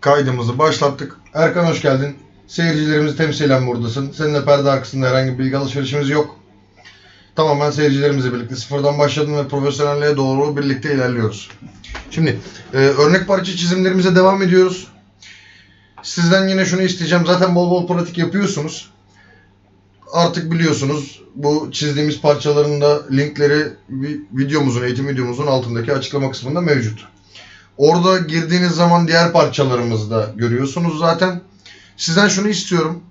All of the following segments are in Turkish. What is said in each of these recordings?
Kaydımızı başlattık. Erkan hoş geldin. Seyircilerimizi temsilen buradasın. Seninle perde arkasında herhangi bir bilgi alışverişimiz yok. Tamamen seyircilerimizle birlikte sıfırdan başladın ve profesyonelliğe doğru birlikte ilerliyoruz. Şimdi e, örnek parça çizimlerimize devam ediyoruz. Sizden yine şunu isteyeceğim. Zaten bol bol pratik yapıyorsunuz. Artık biliyorsunuz bu çizdiğimiz parçaların da linkleri vi- videomuzun, eğitim videomuzun altındaki açıklama kısmında mevcut. Orada girdiğiniz zaman diğer parçalarımızı da görüyorsunuz zaten. Sizden şunu istiyorum.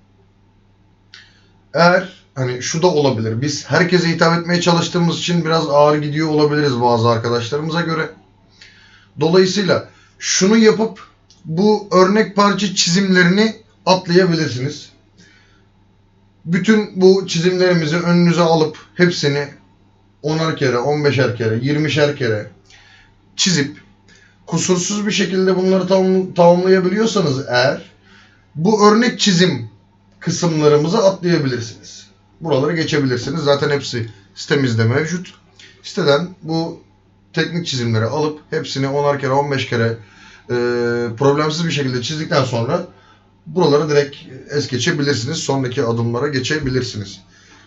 Eğer hani şu da olabilir. Biz herkese hitap etmeye çalıştığımız için biraz ağır gidiyor olabiliriz bazı arkadaşlarımıza göre. Dolayısıyla şunu yapıp bu örnek parça çizimlerini atlayabilirsiniz. Bütün bu çizimlerimizi önünüze alıp hepsini 10'ar kere, 15'er kere, 20'şer kere çizip kusursuz bir şekilde bunları tamam, tamamlayabiliyorsanız eğer bu örnek çizim kısımlarımızı atlayabilirsiniz. Buraları geçebilirsiniz. Zaten hepsi sitemizde mevcut. Siteden bu teknik çizimleri alıp hepsini 10'ar kere 15 kere e, problemsiz bir şekilde çizdikten sonra buraları direkt es geçebilirsiniz. Sonraki adımlara geçebilirsiniz.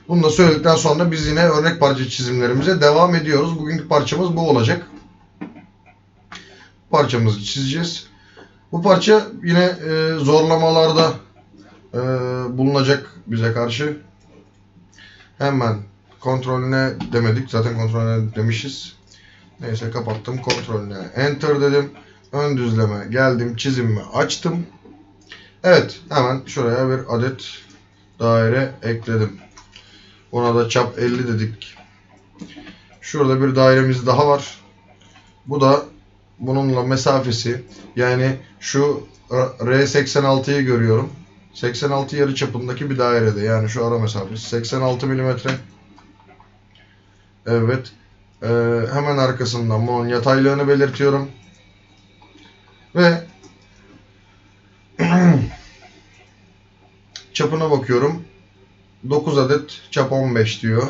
Bunu da söyledikten sonra biz yine örnek parça çizimlerimize devam ediyoruz. Bugünkü parçamız bu olacak. Parçamızı çizeceğiz. Bu parça yine e, zorlamalarda e, bulunacak bize karşı. Hemen kontrolüne demedik. Zaten kontrolüne demişiz. Neyse kapattım. Kontrolüne enter dedim. Ön düzleme geldim. Çizimimi açtım. Evet. Hemen şuraya bir adet daire ekledim. Ona da çap 50 dedik. Şurada bir dairemiz daha var. Bu da bununla mesafesi yani şu R86'yı görüyorum. 86 yarı çapındaki bir dairede yani şu ara mesafesi 86 milimetre. Evet. Ee, hemen arkasından bunun yataylığını belirtiyorum. Ve çapına bakıyorum. 9 adet çap 15 diyor.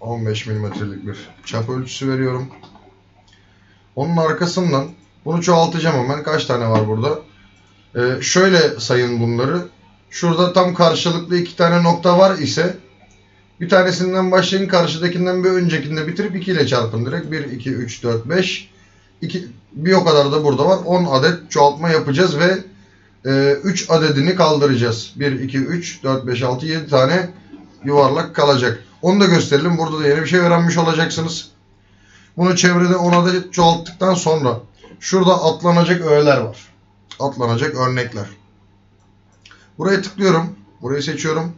15 milimetrelik bir çap ölçüsü veriyorum. Onun arkasından bunu çoğaltacağım hemen. Kaç tane var burada? Ee, şöyle sayın bunları. Şurada tam karşılıklı iki tane nokta var ise bir tanesinden başlayın karşıdakinden bir öncekinde bitirip 2 ile çarpın direkt. 1, 2, 3, 4, 5. 2, bir o kadar da burada var. 10 adet çoğaltma yapacağız ve 3 adedini kaldıracağız. 1, 2, 3, 4, 5, 6, 7 tane yuvarlak kalacak. Onu da gösterelim. Burada da yeni bir şey öğrenmiş olacaksınız. Bunu çevrede 10 adet çoğalttıktan sonra şurada atlanacak öğeler var. Atlanacak örnekler. Buraya tıklıyorum. Burayı seçiyorum.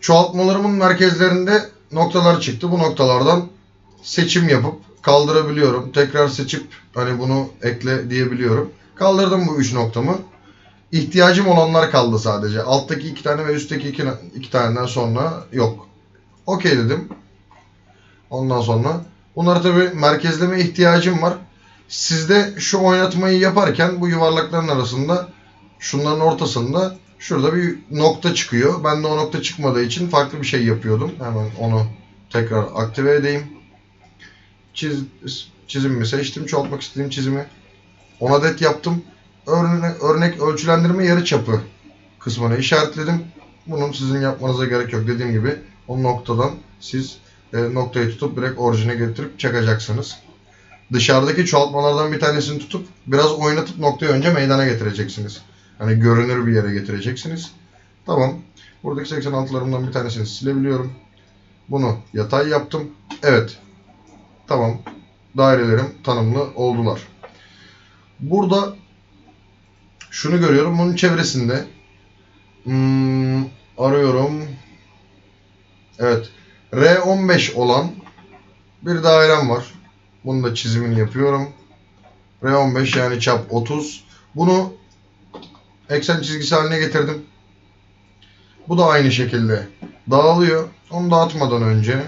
Çoğaltmalarımın merkezlerinde noktalar çıktı. Bu noktalardan seçim yapıp kaldırabiliyorum. Tekrar seçip hani bunu ekle diyebiliyorum. Kaldırdım bu 3 noktamı. İhtiyacım olanlar kaldı sadece. Alttaki iki tane ve üstteki iki, iki taneden sonra yok. Okey dedim. Ondan sonra bunları tabi merkezleme ihtiyacım var. Sizde şu oynatmayı yaparken bu yuvarlakların arasında şunların ortasında şurada bir nokta çıkıyor. Ben de o nokta çıkmadığı için farklı bir şey yapıyordum. Hemen onu tekrar aktive edeyim. Çiz, çizimimi seçtim. Çoğaltmak istediğim çizimi 10 adet yaptım. Örnek, örnek ölçülendirme yarı çapı kısmını işaretledim. Bunun sizin yapmanıza gerek yok. Dediğim gibi o noktadan siz e, noktayı tutup direkt orijine getirip çakacaksınız. Dışarıdaki çoğaltmalardan bir tanesini tutup biraz oynatıp noktayı önce meydana getireceksiniz. Hani görünür bir yere getireceksiniz. Tamam. Buradaki 86'larımdan bir tanesini silebiliyorum. Bunu yatay yaptım. Evet. Tamam. Dairelerim tanımlı oldular. Burada şunu görüyorum. Bunun çevresinde hmm, arıyorum. Evet. R15 olan bir dairem var. Bunun da çizimini yapıyorum. R15 yani çap 30. Bunu eksen çizgisi haline getirdim. Bu da aynı şekilde dağılıyor. Onu dağıtmadan önce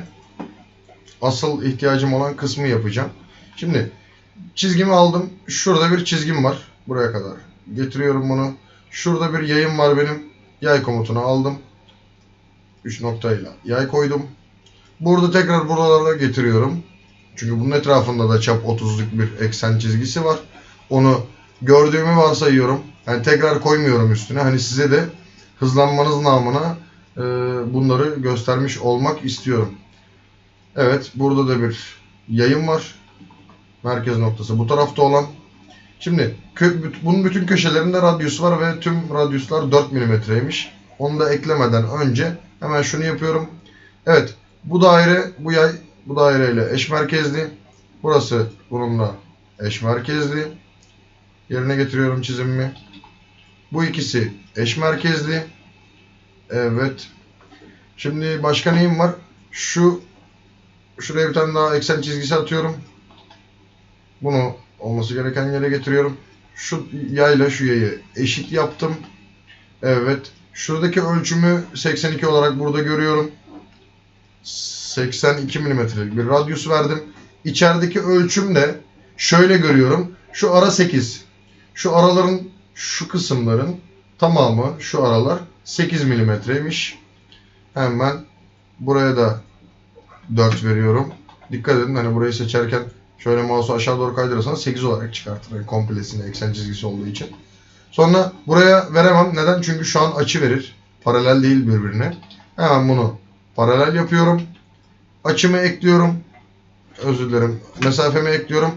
asıl ihtiyacım olan kısmı yapacağım. Şimdi çizgimi aldım. Şurada bir çizgim var. Buraya kadar. Getiriyorum bunu. Şurada bir yayım var benim. Yay komutunu aldım. 3 noktayla yay koydum. Burada tekrar buralara getiriyorum. Çünkü bunun etrafında da çap 30'luk bir eksen çizgisi var. Onu gördüğümü varsayıyorum. Yani tekrar koymuyorum üstüne. Hani size de hızlanmanız namına e, bunları göstermiş olmak istiyorum. Evet burada da bir yayın var. Merkez noktası bu tarafta olan. Şimdi kö- bunun bütün köşelerinde radyus var ve tüm radyuslar 4 milimetreymiş. Onu da eklemeden önce hemen şunu yapıyorum. Evet bu daire bu yay bu daireyle eş merkezli. Burası bununla eş merkezli. Yerine getiriyorum çizimimi. Bu ikisi eş merkezli. Evet. Şimdi başka neyim var? Şu şuraya bir tane daha eksen çizgisi atıyorum. Bunu olması gereken yere getiriyorum. Şu yayla şu yayı eşit yaptım. Evet. Şuradaki ölçümü 82 olarak burada görüyorum. 82 milimetrelik bir radyus verdim. İçerideki ölçüm de şöyle görüyorum. Şu ara 8. Şu araların şu kısımların tamamı şu aralar 8 milimetreymiş. Hemen buraya da 4 veriyorum. Dikkat edin hani burayı seçerken şöyle mouse'u aşağı doğru kaydırırsanız 8 olarak çıkartır. Yani komplesini eksen çizgisi olduğu için. Sonra buraya veremem. Neden? Çünkü şu an açı verir. Paralel değil birbirine. Hemen bunu paralel yapıyorum. Açımı ekliyorum. Özür dilerim. Mesafemi ekliyorum.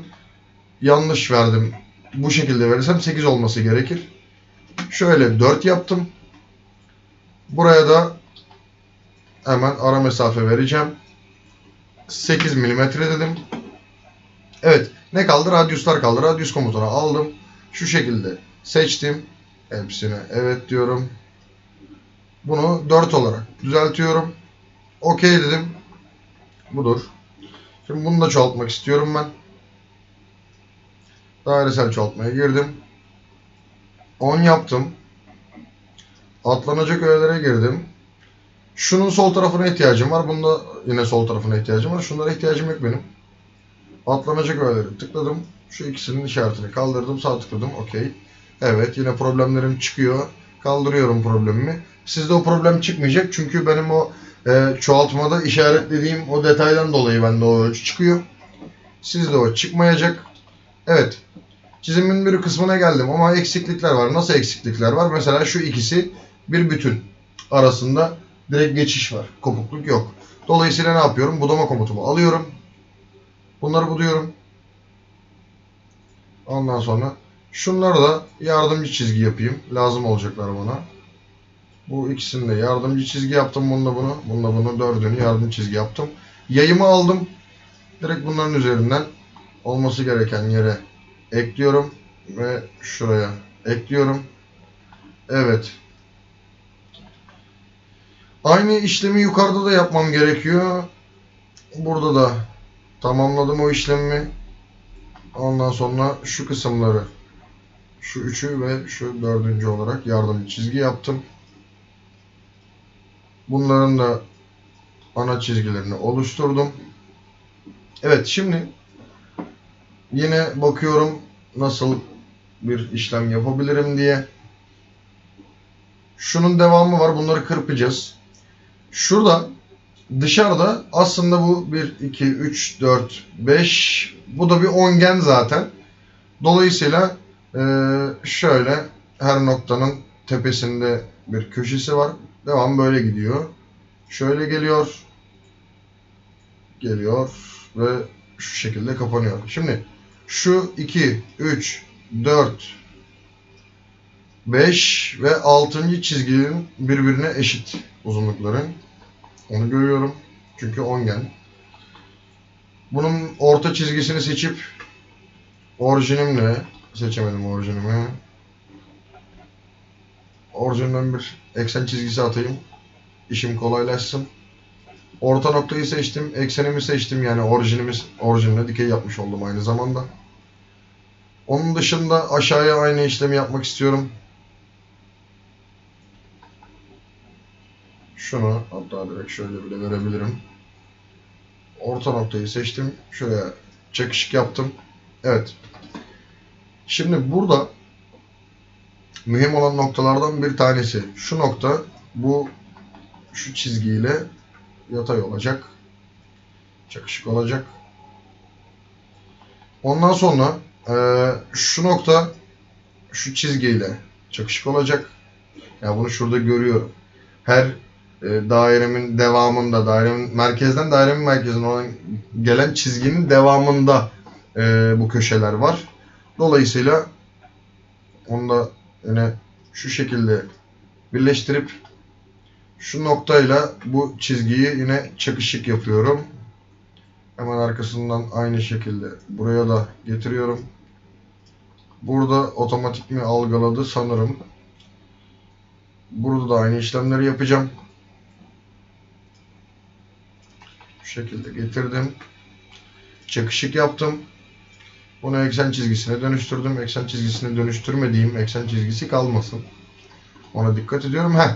Yanlış verdim. Bu şekilde verirsem 8 olması gerekir. Şöyle 4 yaptım. Buraya da hemen ara mesafe vereceğim. 8 milimetre dedim. Evet. Ne kaldı? Radyuslar kaldı. Radyus komutunu aldım. Şu şekilde seçtim. Hepsine evet diyorum. Bunu 4 olarak düzeltiyorum. Okey dedim. Budur. Şimdi bunu da çoğaltmak istiyorum ben. Dairesel çoğaltmaya girdim. 10 yaptım. Atlanacak öğelere girdim. Şunun sol tarafına ihtiyacım var. Bunda yine sol tarafına ihtiyacım var. Şunlara ihtiyacım yok benim. Atlanacak öğeleri tıkladım. Şu ikisinin işaretini kaldırdım. Sağ tıkladım. Okey. Evet yine problemlerim çıkıyor. Kaldırıyorum problemimi. Sizde o problem çıkmayacak. Çünkü benim o e, çoğaltmada işaretlediğim o detaydan dolayı bende o ölçü çıkıyor. Sizde o çıkmayacak. Evet. Çizimin bir kısmına geldim ama eksiklikler var. Nasıl eksiklikler var? Mesela şu ikisi bir bütün arasında direkt geçiş var. Kopukluk yok. Dolayısıyla ne yapıyorum? Budama komutumu alıyorum. Bunları buduyorum. Ondan sonra şunları da yardımcı çizgi yapayım. Lazım olacaklar bana. Bu ikisini de yardımcı çizgi yaptım. Bununla bunu. Bununla bunu dördünü yardımcı çizgi yaptım. Yayımı aldım. Direkt bunların üzerinden olması gereken yere ekliyorum. Ve şuraya ekliyorum. Evet. Aynı işlemi yukarıda da yapmam gerekiyor. Burada da tamamladım o işlemi. Ondan sonra şu kısımları şu üçü ve şu dördüncü olarak yardımcı çizgi yaptım. Bunların da ana çizgilerini oluşturdum. Evet şimdi yine bakıyorum nasıl bir işlem yapabilirim diye. Şunun devamı var. Bunları kırpacağız. Şurada dışarıda aslında bu 1, 2, 3, 4, 5 bu da bir ongen zaten. Dolayısıyla şöyle her noktanın tepesinde bir köşesi var. Devam böyle gidiyor. Şöyle geliyor. Geliyor ve şu şekilde kapanıyor. Şimdi şu 2, 3, 4, 5 ve 6. çizgilerin birbirine eşit uzunlukları. Onu görüyorum. Çünkü ongen. Bunun orta çizgisini seçip orijinimle seçemedim orijinimi. Orijinimden bir eksen çizgisi atayım. İşim kolaylaşsın. Orta noktayı seçtim. Eksenimi seçtim. Yani orijinimiz orijinle dikey yapmış oldum aynı zamanda. Onun dışında aşağıya aynı işlemi yapmak istiyorum. Şunu hatta direkt şöyle bile verebilirim. Orta noktayı seçtim. Şuraya çakışık yaptım. Evet. Şimdi burada mühim olan noktalardan bir tanesi. Şu nokta bu şu çizgiyle yatay olacak. Çakışık olacak. Ondan sonra eee, şu nokta şu çizgiyle çakışık olacak. Ya bunu şurada görüyorum. Her e, dairemin devamında, dairemin merkezden dairemin merkezine olan gelen çizginin devamında e, bu köşeler var. Dolayısıyla onu da yine şu şekilde birleştirip şu noktayla bu çizgiyi yine çakışık yapıyorum. Hemen arkasından aynı şekilde buraya da getiriyorum. Burada otomatik mi algıladı sanırım. Burada da aynı işlemleri yapacağım. Şu şekilde getirdim. Çakışık yaptım. Bunu eksen çizgisine dönüştürdüm. Eksen çizgisine dönüştürmediğim eksen çizgisi kalmasın. Ona dikkat ediyorum. Heh.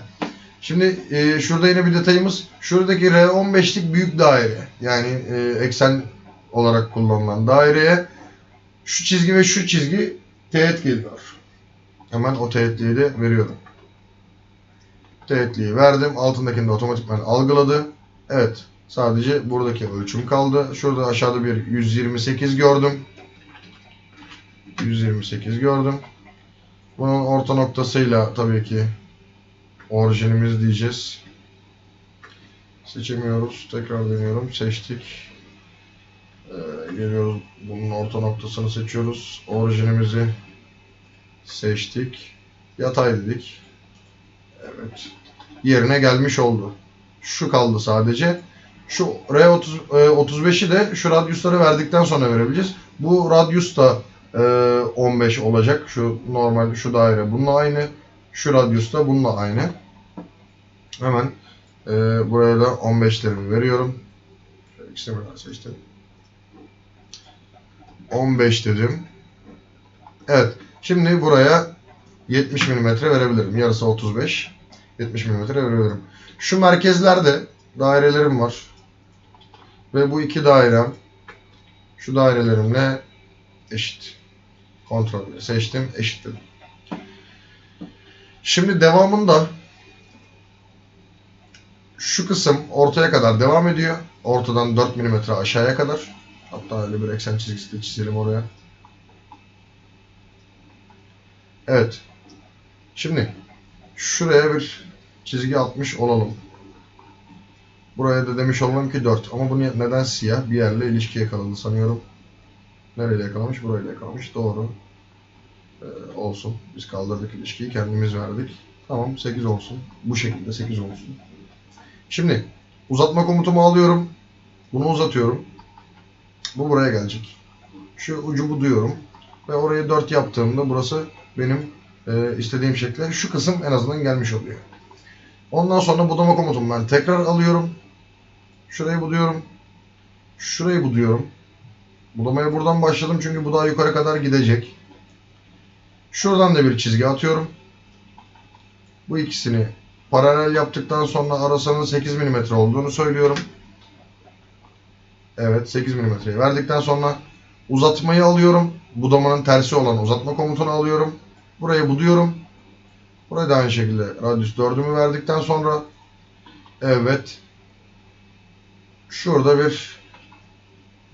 Şimdi e, şurada yine bir detayımız. Şuradaki R15'lik büyük daire. Yani e, eksen olarak kullanılan daireye şu çizgi ve şu çizgi teğet geliyor. Hemen o teğetliği de veriyorum. Teğetliği verdim. Altındakini de otomatikman algıladı. Evet. Sadece buradaki ölçüm kaldı. Şurada aşağıda bir 128 gördüm. 128 gördüm. Bunun orta noktasıyla tabii ki orijinimiz diyeceğiz. Seçemiyoruz. Tekrar deniyorum. Seçtik. Ee, geliyoruz. Bunun orta noktasını seçiyoruz. Orijinimizi seçtik. Yatay dedik. Evet. Yerine gelmiş oldu. Şu kaldı sadece. Şu R30, e, 35'i de şu radyusları verdikten sonra verebileceğiz. Bu radyus da 15 olacak. Şu normal şu daire bununla aynı. Şu radyus da bununla aynı. Hemen e, buraya da 15'lerimi veriyorum. Şöyle ikisini seçtim. 15 dedim. Evet. Şimdi buraya 70 mm verebilirim. Yarısı 35. 70 mm verebilirim. Şu merkezlerde dairelerim var. Ve bu iki dairem şu dairelerimle eşit. Kontrol seçtim. Eşit dedim. Şimdi devamında şu kısım ortaya kadar devam ediyor. Ortadan 4 mm aşağıya kadar. Hatta öyle bir eksen çizgisi de çizelim oraya. Evet. Şimdi şuraya bir çizgi atmış olalım. Buraya da demiş olalım ki 4. Ama bu ne- neden siyah? Bir yerle ilişki yakaladı sanıyorum. Nereyle yakalamış? Burayla yakalamış. Doğru. Ee, olsun. Biz kaldırdık ilişkiyi. Kendimiz verdik. Tamam 8 olsun. Bu şekilde 8 olsun. Şimdi uzatma komutumu alıyorum. Bunu uzatıyorum. Bu buraya gelecek. Şu ucu buduyorum. Ve orayı 4 yaptığımda burası benim e, istediğim şekle şu kısım en azından gelmiş oluyor. Ondan sonra budama komutumu ben tekrar alıyorum. Şurayı buduyorum. Şurayı buduyorum. Budamaya buradan başladım çünkü bu daha yukarı kadar gidecek. Şuradan da bir çizgi atıyorum. Bu ikisini paralel yaptıktan sonra arasanın 8 mm olduğunu söylüyorum. Evet 8 mm'yi verdikten sonra uzatmayı alıyorum. Budamanın tersi olan uzatma komutunu alıyorum. Burayı buduyorum. Buraya da aynı şekilde radyus 4'ümü verdikten sonra evet şurada bir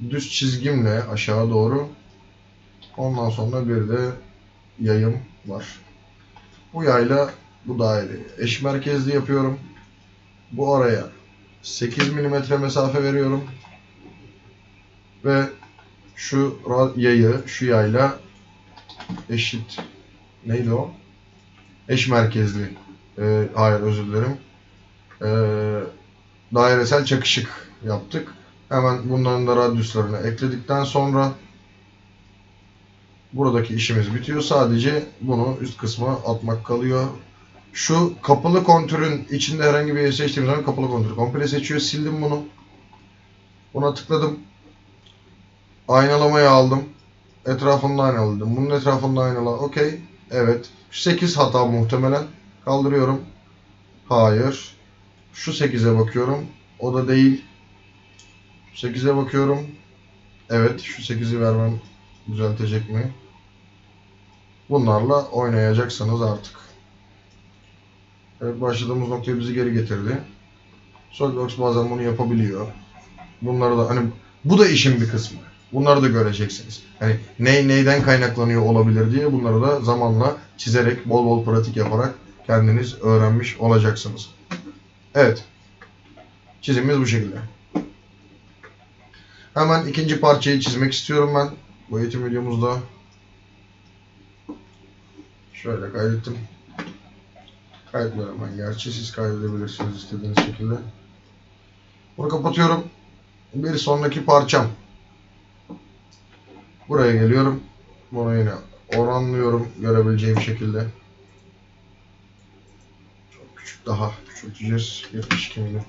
düz çizgimle aşağı doğru ondan sonra bir de yayım var. Bu yayla bu daireyi eş merkezli yapıyorum. Bu araya 8 mm mesafe veriyorum. Ve şu yayı şu yayla eşit neydi o? Eş merkezli. Ee, hayır özür dilerim. Ee, dairesel çakışık yaptık. Hemen bunların da radyuslarını ekledikten sonra buradaki işimiz bitiyor. Sadece bunu üst kısma atmak kalıyor. Şu kapalı kontürün içinde herhangi bir yeri seçtiğim zaman kapalı kontürü komple seçiyor. Sildim bunu. Buna tıkladım. Aynalamayı aldım. Etrafında aynaladım. Bunun etrafında aynala. Okey. Evet. 8 hata muhtemelen. Kaldırıyorum. Hayır. Şu 8'e bakıyorum. O da değil. 8'e bakıyorum. Evet. Şu 8'i vermem düzeltecek mi? Bunlarla oynayacaksınız artık. Evet başladığımız noktaya bizi geri getirdi. SolidWorks bazen bunu yapabiliyor. Bunları da hani bu da işin bir kısmı. Bunları da göreceksiniz. Hani ney neyden kaynaklanıyor olabilir diye bunları da zamanla çizerek, bol bol pratik yaparak kendiniz öğrenmiş olacaksınız. Evet. Çizimimiz bu şekilde. Hemen ikinci parçayı çizmek istiyorum ben. Bu eğitim videomuzda. Şöyle kaydettim. Kaydetmiyorum ben gerçi. Siz kaydedebilirsiniz istediğiniz şekilde. Bunu kapatıyorum. Bir sonraki parçam. Buraya geliyorum. Bunu yine oranlıyorum görebileceğim şekilde. Çok küçük daha küçülteceğiz. 72 milim.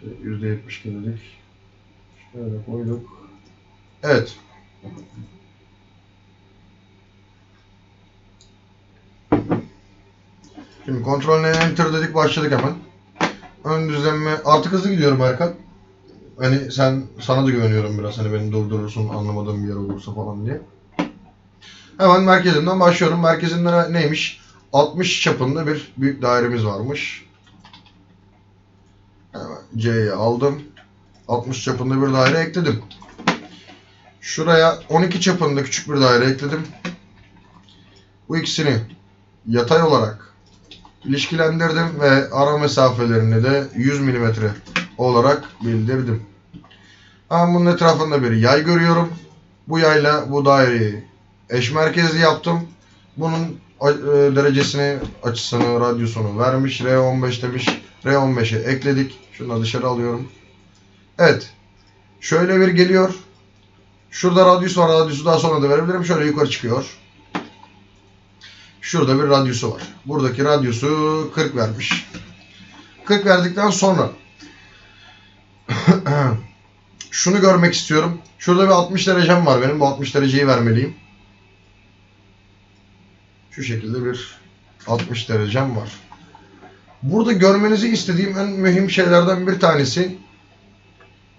Şey, %72 dedik. Şöyle koyduk. Evet. Şimdi kontrol enter dedik başladık hemen. Ön düzleme artık hızlı gidiyorum Erkan. Hani sen sana da güveniyorum biraz hani beni durdurursun anlamadığım bir yer olursa falan diye. Hemen merkezimden başlıyorum. Merkezimde ne- neymiş? 60 çapında bir büyük dairemiz varmış. Hemen C'yi aldım. 60 çapında bir daire ekledim. Şuraya 12 çapında küçük bir daire ekledim. Bu ikisini yatay olarak ilişkilendirdim ve ara mesafelerini de 100 mm olarak bildirdim. Ben bunun etrafında bir yay görüyorum. Bu yayla bu daireyi eş merkezli yaptım. Bunun e, derecesini, açısını, radyusunu vermiş. R15 demiş. R15'e ekledik. Şunu da dışarı alıyorum. Evet. Şöyle bir geliyor. Şurada radyus var. Radyusu daha sonra da verebilirim. Şöyle yukarı çıkıyor. Şurada bir radyusu var. Buradaki radyusu 40 vermiş. 40 verdikten sonra şunu görmek istiyorum. Şurada bir 60 derecem var benim. Bu 60 dereceyi vermeliyim. Şu şekilde bir 60 derecem var. Burada görmenizi istediğim en mühim şeylerden bir tanesi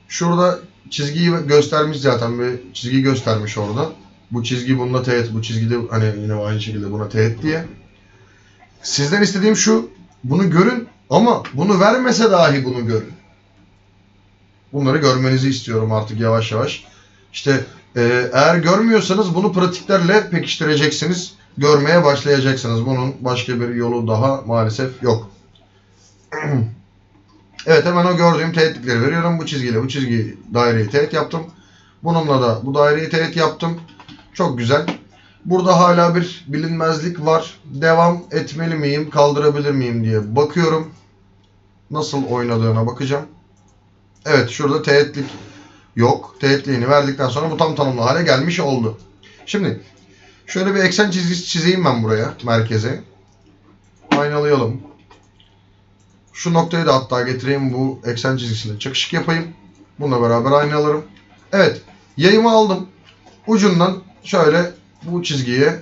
şurada çizgiyi göstermiş zaten bir çizgi göstermiş orada. Bu çizgi bununla teğet, bu çizgi de hani yine aynı şekilde buna teğet diye. Sizden istediğim şu, bunu görün ama bunu vermese dahi bunu görün. Bunları görmenizi istiyorum artık yavaş yavaş. İşte e, eğer görmüyorsanız bunu pratiklerle pekiştireceksiniz. Görmeye başlayacaksınız. Bunun başka bir yolu daha maalesef yok. evet hemen o gördüğüm teğetlikleri veriyorum. Bu çizgiyle bu çizgi daireyi teğet yaptım. Bununla da bu daireyi teğet yaptım. Çok güzel. Burada hala bir bilinmezlik var. Devam etmeli miyim, kaldırabilir miyim diye bakıyorum. Nasıl oynadığına bakacağım. Evet şurada teğetlik yok. Teğetliğini verdikten sonra bu tam tanımlı hale gelmiş oldu. Şimdi şöyle bir eksen çizgisi çizeyim ben buraya merkeze. Aynalayalım. Şu noktayı da hatta getireyim bu eksen çizgisine çakışık yapayım. Bununla beraber aynalarım. Evet yayımı aldım. Ucundan şöyle bu çizgiye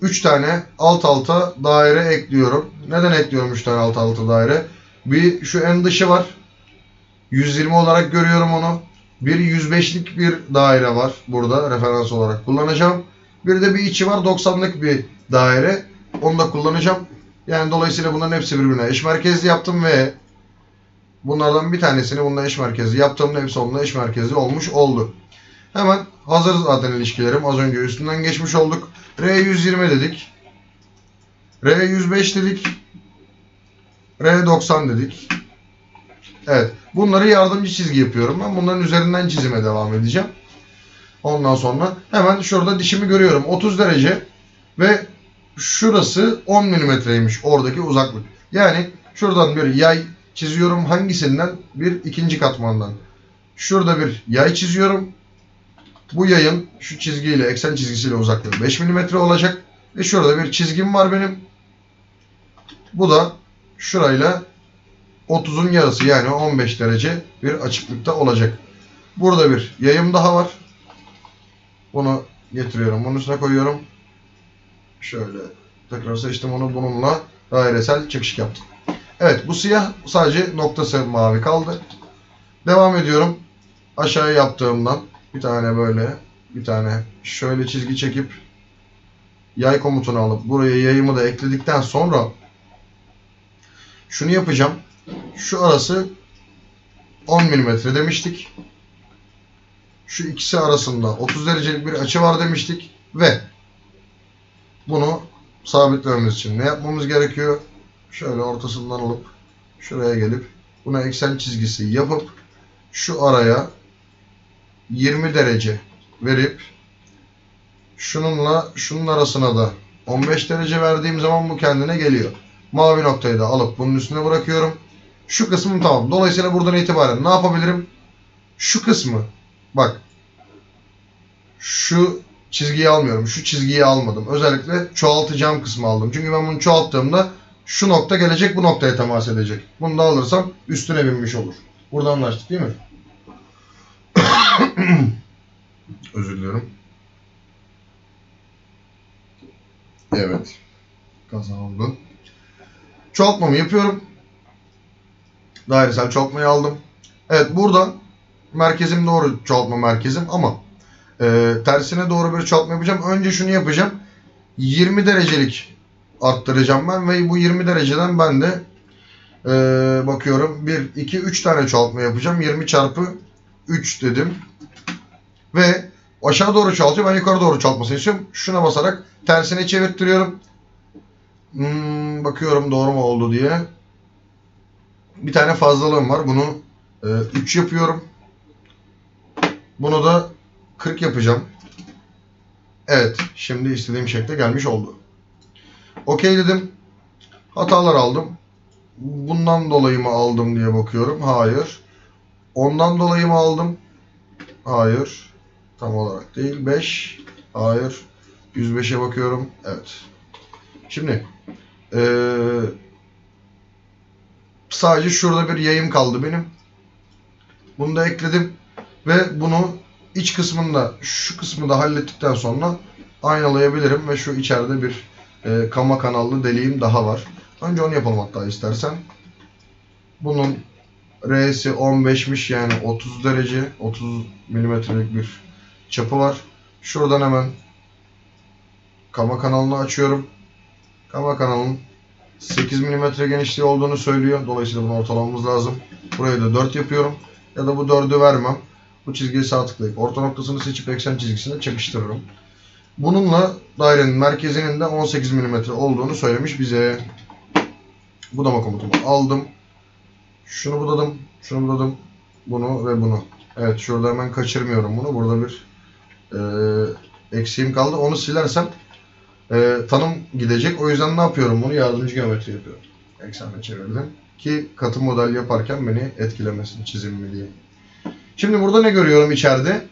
3 tane alt alta daire ekliyorum. Neden ekliyorum 3 tane alt alta daire? Bir şu en dışı var. 120 olarak görüyorum onu. Bir 105'lik bir daire var burada referans olarak kullanacağım. Bir de bir içi var 90'lık bir daire. Onu da kullanacağım. Yani dolayısıyla bunların hepsi birbirine eş merkezli yaptım ve bunlardan bir tanesini bununla eş merkezli yaptığımda hepsi onunla eş merkezli olmuş oldu. Hemen hazır zaten ilişkilerim. Az önce üstünden geçmiş olduk. R120 dedik. R105 dedik. R90 dedik. Evet. Bunları yardımcı çizgi yapıyorum. Ben bunların üzerinden çizime devam edeceğim. Ondan sonra hemen şurada dişimi görüyorum. 30 derece ve şurası 10 milimetreymiş oradaki uzaklık. Yani şuradan bir yay çiziyorum. Hangisinden? Bir ikinci katmandan. Şurada bir yay çiziyorum. Bu yayın şu çizgiyle, eksen çizgisiyle uzaklığı 5 mm olacak. Ve şurada bir çizgim var benim. Bu da şurayla 30'un yarısı yani 15 derece bir açıklıkta olacak. Burada bir yayım daha var. Bunu getiriyorum. Bunun üstüne koyuyorum. Şöyle tekrar seçtim onu. Bununla dairesel çıkış yaptım. Evet bu siyah sadece noktası mavi kaldı. Devam ediyorum. Aşağı yaptığımdan bir tane böyle bir tane şöyle çizgi çekip yay komutunu alıp buraya yayımı da ekledikten sonra şunu yapacağım. Şu arası 10 mm demiştik. şu ikisi arasında 30 derecelik bir açı var demiştik ve bunu sabitlememiz için ne yapmamız gerekiyor? Şöyle ortasından alıp şuraya gelip buna eksen çizgisi yapıp şu araya 20 derece verip şununla şunun arasına da 15 derece verdiğim zaman bu kendine geliyor. Mavi noktayı da alıp bunun üstüne bırakıyorum. Şu kısmım tamam. Dolayısıyla buradan itibaren ne yapabilirim? Şu kısmı bak şu çizgiyi almıyorum. Şu çizgiyi almadım. Özellikle çoğaltacağım kısmı aldım. Çünkü ben bunu çoğalttığımda şu nokta gelecek bu noktaya temas edecek. Bunu da alırsam üstüne binmiş olur. Burada anlaştık değil mi? Özür diliyorum. Evet. Kaza oldu. Çoğaltmamı yapıyorum. Dairesel çoğaltmayı aldım. Evet buradan merkezim doğru çoğaltma merkezim ama e, tersine doğru bir çoğaltma yapacağım. Önce şunu yapacağım. 20 derecelik arttıracağım ben ve bu 20 dereceden ben de e, bakıyorum 1, 2, 3 tane çoğaltma yapacağım. 20 çarpı 3 dedim. Ve aşağı doğru çoğaltıyor. Ben yukarı doğru çoğaltmasını istiyorum. Şuna basarak tersine çevirttiriyorum. Hmm, bakıyorum doğru mu oldu diye. Bir tane fazlalığım var. Bunu e, 3 yapıyorum. Bunu da 40 yapacağım. Evet. Şimdi istediğim şekle gelmiş oldu. Okey dedim. Hatalar aldım. Bundan dolayı mı aldım diye bakıyorum. Hayır. Ondan dolayı mı aldım? Hayır. Tam olarak değil. 5. Hayır. 105'e bakıyorum. Evet. Şimdi ee, sadece şurada bir yayım kaldı benim. Bunu da ekledim. Ve bunu iç kısmında şu kısmı da hallettikten sonra aynalayabilirim ve şu içeride bir e, kama kanallı deliğim daha var. Önce onu yapalım hatta istersen. Bunun R'si 15'miş yani 30 derece 30 milimetrelik bir çapı var. Şuradan hemen kama kanalını açıyorum. Kama kanalının 8 mm genişliği olduğunu söylüyor. Dolayısıyla bunu ortalamamız lazım. Burayı da 4 yapıyorum. Ya da bu 4'ü vermem. Bu çizgiyi sağ tıklayıp orta noktasını seçip eksen çizgisine çakıştırırım. Bununla dairenin merkezinin de 18 mm olduğunu söylemiş bize. Budama komutumu aldım. Şunu budadım, şunu budadım, bunu ve bunu. Evet şurada hemen kaçırmıyorum bunu. Burada bir e, eksiğim kaldı. Onu silersem e, tanım gidecek. O yüzden ne yapıyorum bunu? Yardımcı geometri yapıyorum. Eksenle çevirdim. Ki katı model yaparken beni etkilemesin çizimimi diye. Şimdi burada ne görüyorum içeride?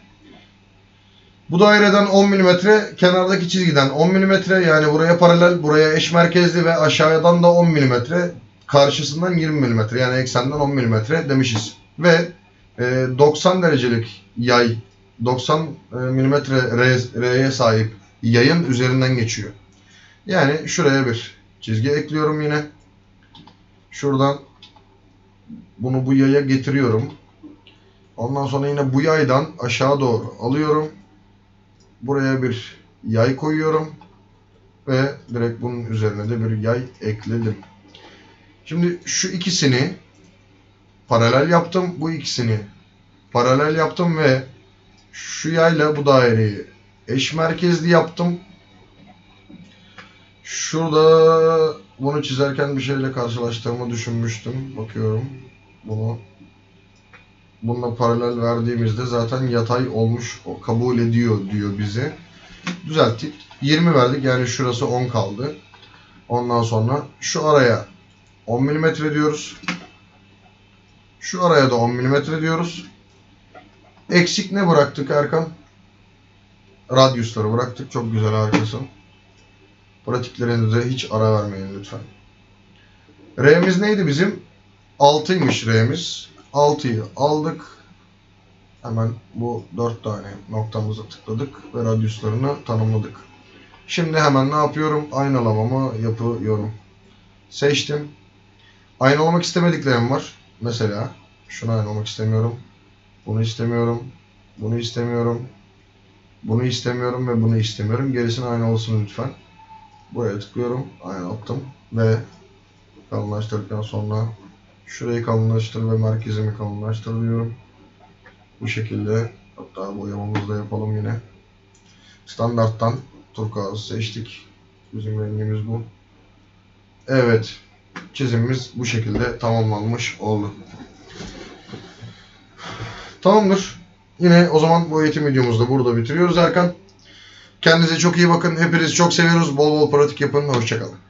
Bu daireden 10 mm, kenardaki çizgiden 10 mm yani buraya paralel, buraya eş merkezli ve aşağıdan da 10 mm, karşısından 20 mm yani eksenden 10 mm demişiz. Ve e, 90 derecelik yay, 90 mm R'ye sahip yayın üzerinden geçiyor. Yani şuraya bir çizgi ekliyorum yine. Şuradan bunu bu yaya getiriyorum. Ondan sonra yine bu yaydan aşağı doğru alıyorum. Buraya bir yay koyuyorum. Ve direkt bunun üzerine de bir yay ekledim. Şimdi şu ikisini paralel yaptım. Bu ikisini paralel yaptım ve şu yayla bu daireyi eş merkezli yaptım. Şurada bunu çizerken bir şeyle karşılaştığımı düşünmüştüm. Bakıyorum. Bunu bununla paralel verdiğimizde zaten yatay olmuş. O kabul ediyor diyor bize. Düzelttik. 20 verdik. Yani şurası 10 kaldı. Ondan sonra şu araya 10 mm diyoruz. Şu araya da 10 mm diyoruz. Eksik ne bıraktık Erkan? Radyusları bıraktık. Çok güzel harikasın. Pratiklerinize hiç ara vermeyin lütfen. R'miz neydi bizim? 6'ymış R'miz. 6'yı aldık. Hemen bu 4 tane noktamıza tıkladık ve radyuslarını tanımladık. Şimdi hemen ne yapıyorum? Aynalamamı yapıyorum. Seçtim. Aynalamak istemediklerim var. Mesela şunu aynalamak istemiyorum. Bunu istemiyorum. Bunu istemiyorum. Bunu istemiyorum ve bunu istemiyorum. Gerisini aynı olsun lütfen. Buraya tıklıyorum. Aynı attım. Ve kalınlaştırdıktan sonra şurayı kalınlaştır ve merkezimi kalınlaştır diyorum. Bu şekilde Hatta boyamamızı da yapalım yine. Standarttan turkuaz seçtik. Bizim rengimiz bu. Evet. Çizimimiz bu şekilde tamamlanmış oldu. Tamamdır. Yine o zaman bu eğitim videomuzu da burada bitiriyoruz Erkan. Kendinize çok iyi bakın. Hepinizi çok seviyoruz. Bol bol pratik yapın. Hoşçakalın.